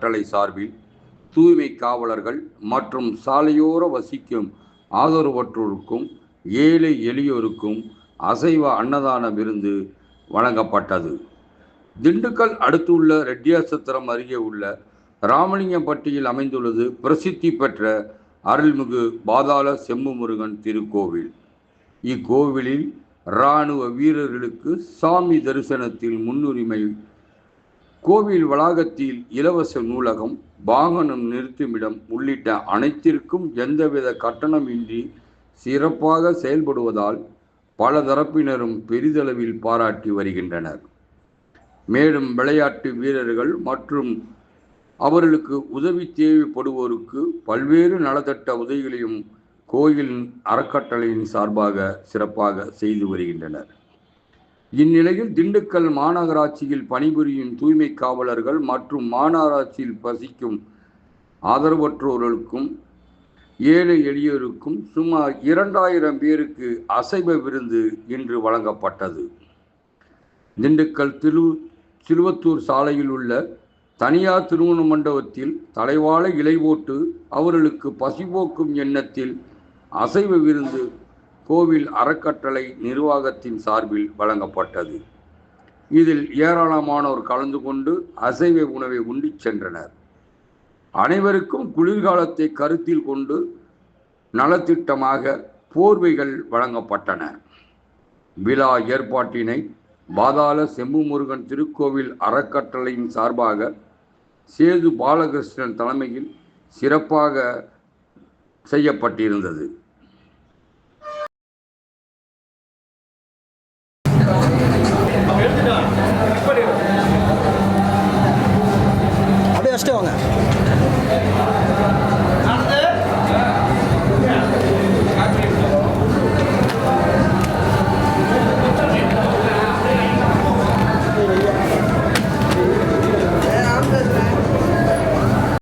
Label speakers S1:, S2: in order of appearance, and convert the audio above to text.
S1: கட்டளை சார்பில் தூய்மை காவலர்கள் மற்றும் சாலையோர வசிக்கும் ஆதரவற்றோருக்கும் ஏழை எளியோருக்கும் அசைவ அன்னதான விருந்து வழங்கப்பட்டது. திண்டுக்கல் அடுத்துள்ள ரெட்டியாசத்திரம் அருகே உள்ள ராமலிங்கம்பட்டியில் அமைந்துள்ளது பிரசித்தி பெற்ற அருள்மிகு பாதாள செம்முமுருகன் திருக்கோவில். இக்கோவிலில் இராணுவ வீரர்களுக்கு சாமி தரிசனத்தில் முன்னுரிமை கோவில் வளாகத்தில் இலவச நூலகம் வாகனம் நிறுத்துமிடம் உள்ளிட்ட அனைத்திற்கும் எந்தவித கட்டணமின்றி சிறப்பாக செயல்படுவதால் பல தரப்பினரும் பெரிதளவில் பாராட்டி வருகின்றனர். மேலும் விளையாட்டு வீரர்கள் மற்றும் அவர்களுக்கு உதவி தேவைப்படுவோருக்கு பல்வேறு நலத்திட்ட உதவிகளையும் கோயிலின் அறக்கட்டளையின் சார்பாக சிறப்பாக செய்து வருகின்றனர். இந்நிலையில் திண்டுக்கல் மாநகராட்சியில் பணிபுரியும் தூய்மை காவலர்கள் மற்றும் மாநகராட்சியில் வசிக்கும் ஆதரவற்றோர்களுக்கும் ஏழை எளியோருக்கும் சுமார் இரண்டாயிரம் பேருக்கு அசைவ விருந்து இன்று வழங்கப்பட்டது. திண்டுக்கல் திரு சிலுவத்தூர் சாலையில் உள்ள தனியார் திருமண மண்டபத்தில் தலைவாழ இலை போட்டு அவர்களுக்கு பசிபோக்கும் எண்ணத்தில் அசைவ விருந்து கோவில் அறக்கட்டளை நிர்வாகத்தின் சார்பில் வழங்கப்பட்டது. இதில் ஏராளமானோர் கலந்து கொண்டு அசைவ உணவை உண்டிச் சென்றனர். அனைவருக்கும் குளிர்காலத்தை கருத்தில் கொண்டு நலத்திட்டமாக போர்வைகள் வழங்கப்பட்டன. விழா ஏற்பாட்டினை பாதாள செம்புமுருகன் திருக்கோவில் அறக்கட்டளையின் சார்பாக சேது பாலகிருஷ்ணன் தலைமையில் சிறப்பாக செய்யப்பட்டிருந்தது.
S2: ಅಷ್ಟೇ ಅವನ